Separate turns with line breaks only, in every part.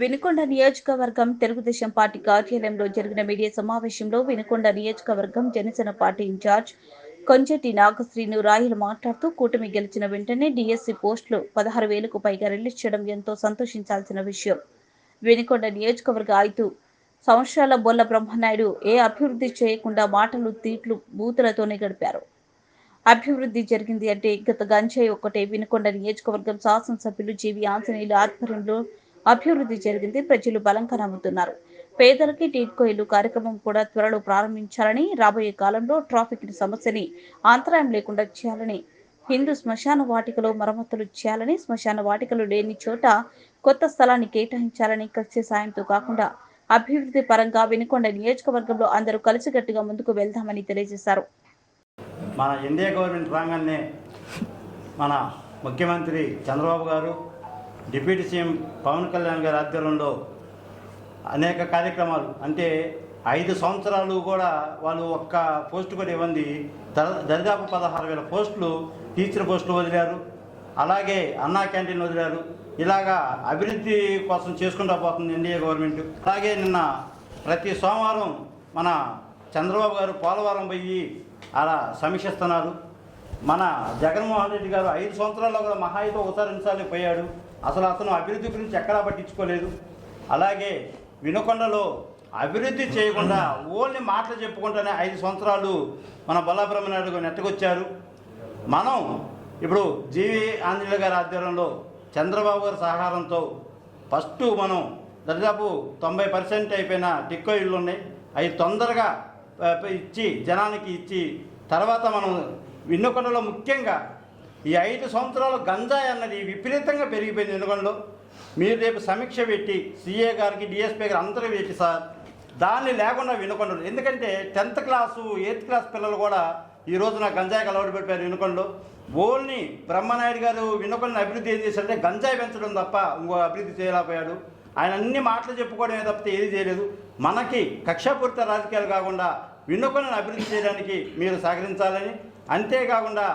వినుకొండ నియోజకవర్గం తెలుగుదేశం పార్టీ కార్యాలయంలో జరిగిన మీడియా సమావేశంలో వినుకొండ నియోజకవర్గం జనసేన పార్టీ ఇన్ఛార్జ్ కొంచెట్టి నాగశ్రీను రాయలు మాట్లాడుతూ కూటమి గెలిచిన వెంటనే డిఎస్సి పోస్టులు పదహారు వేలకు పైగా రిలీజ్ చేయడం ఎంతో సంతోషించాల్సిన విషయం. వినుకొండ నియోజకవర్గ ఐదు సంవత్సరాల బొల్ల బ్రహ్మనాయుడు ఏ అభివృద్ధి చేయకుండా మాటలు తీట్లు బూతులతోనే గడిపారు. అభివృద్ధి జరిగింది అంటే గత గంజాయి ఒక్కటే. వినుకొండ నియోజకవర్గం శాసనసభ్యులు జీవి ఆంజనేయులు ఆధ్వర్యంలో అభివృద్ధి జరిగింది. ప్రజలు బలంగా నమ్ముతున్నారు పేదలకి టీట్కో కార్యక్రమం కూడా త్వరలో ప్రారంభించాలని రాబోయే కాలంలో ట్రాఫిక్ సమస్యని అంతరాయం లేకుండా చేయాలని హిందూ శ్మశాన వాటికలో మరమ్మతులు చేయాలని శ్మశాన వాటికలు లేని చోట కొత్త స్థలాన్ని కేటాయించాలని కక్ష సాయంతో కాకుండా అభివృద్ధి పరంగా వినుకొండ నియోజకవర్గంలో అందరూ కలిసికట్టుగా ముందుకు వెళ్దామని తెలియజేశారు.
మన ఇండియా గవర్నమెంట్ రాగానే మన ముఖ్యమంత్రి చంద్రబాబు గారు డిప్యూటీ సీఎం పవన్ కళ్యాణ్ గారి ఆధ్వర్యంలో అనేక కార్యక్రమాలు. అంటే ఐదు సంవత్సరాలు కూడా వాళ్ళు ఒక్క పోస్టు కూడా ఇవ్వండి. దరిదాపు పదహారు వేల పోస్టులు టీచర్ పోస్టులు వదిలారు. అలాగే అన్నా క్యాంటీన్ వదిలారు. ఇలాగా అభివృద్ధి కోసం చేసుకుంటూ పోతుంది ఎన్డీఏ గవర్నమెంట్. అలాగే నిన్న ప్రతి సోమవారం మన చంద్రబాబు గారు పోలవరం పోయి అలా సమీక్షిస్తున్నారు మన జగన్మోహన్ రెడ్డి గారు ఐదు సంవత్సరాల్లో కూడా మహా అయితే పోయాడు. అసలు అతను అభివృద్ధి గురించి ఎక్కడా పట్టించుకోలేదు. అలాగే వినుకొండలో అభివృద్ధి చేయకుండా ఓన్లీ మాటలు చెప్పుకుంటూనే ఐదు సంవత్సరాలు మన బొల్లాబ్రహ్మనాయుడు గారు నెట్టకొచ్చారు. మనం ఇప్పుడు జీవి ఆంజనేయులు గారి ఆధ్వర్యంలో చంద్రబాబు గారి సహకారంతో ఫస్ట్ మనం దాదాపు తొంభై పర్సెంట్ అయిపోయిన టిక్కో ఇళ్ళు ఉన్నాయి. అవి తొందరగా ఇచ్చి జనానికి ఇచ్చి తర్వాత మనం వినుకొండలో ముఖ్యంగా ఈ ఐదు సంవత్సరాలు గంజాయి అన్నది విపరీతంగా పెరిగిపోయింది ఎందుకంలో మీరు రేపు సమీక్ష పెట్టి సీఏ గారికి డిఎస్పీ గారు అందరూ పెట్టి సార్ దాన్ని లేకుండా వినుకొండలు ఎందుకంటే టెన్త్ క్లాసు ఎయిత్ క్లాస్ పిల్లలు కూడా ఈ రోజున గంజాయికి అలవాటు పెట్టారు వినుకొండలో. ఓన్లీ బ్రహ్మనాయుడు గారు వినుకొండని అభివృద్ధి ఏం చేశారంటే గంజాయి పెంచడం తప్ప ఇంకో అభివృద్ధి చేయలేకపోయాడు. ఆయన అన్ని మాటలు చెప్పుకోవడమే తప్పితే ఏది చేయలేదు. మనకి కక్షాపూరిత రాజకీయాలు కాకుండా వినుకొండను అభివృద్ధి చేయడానికి మీరు సహకరించాలని అంతేకాకుండా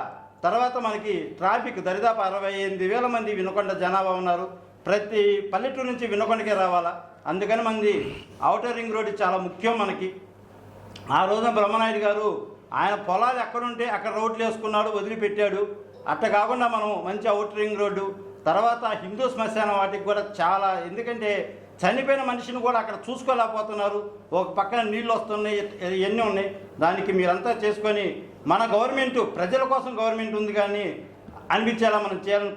తర్వాత మనకి ట్రాఫిక్ దరిదాపు అరవై ఎనిమిది వేల మంది వినుకొండ జనాభా ఉన్నారు. ప్రతి పల్లెటూరు నుంచి వినకొండకే రావాలా? అందుకని మంది ఔటర్ రింగ్ రోడ్డు చాలా ముఖ్యం మనకి. ఆ రోజున బ్రహ్మనాయుడు గారు ఆయన పొలాలు ఎక్కడుంటే అక్కడ రోడ్లు వేసుకున్నాడు వదిలిపెట్టాడు. అట్ట కాకుండా మనం మంచి అవుటర్ రింగ్ రోడ్డు తర్వాత హిందూ శ్మశానం వాటికి కూడా చాలా ఎందుకంటే చనిపోయిన మనిషిని కూడా అక్కడ చూసుకోలేకపోతున్నారు. ఒక పక్కన నీళ్ళు వస్తున్నాయి ఇవన్నీ ఉన్నాయి. దానికి మీరంతా చేసుకొని మన గవర్నమెంట్ ప్రజల కోసం గవర్నమెంట్ ఉంది కానీ అనిపించేలా మనం చేయాలని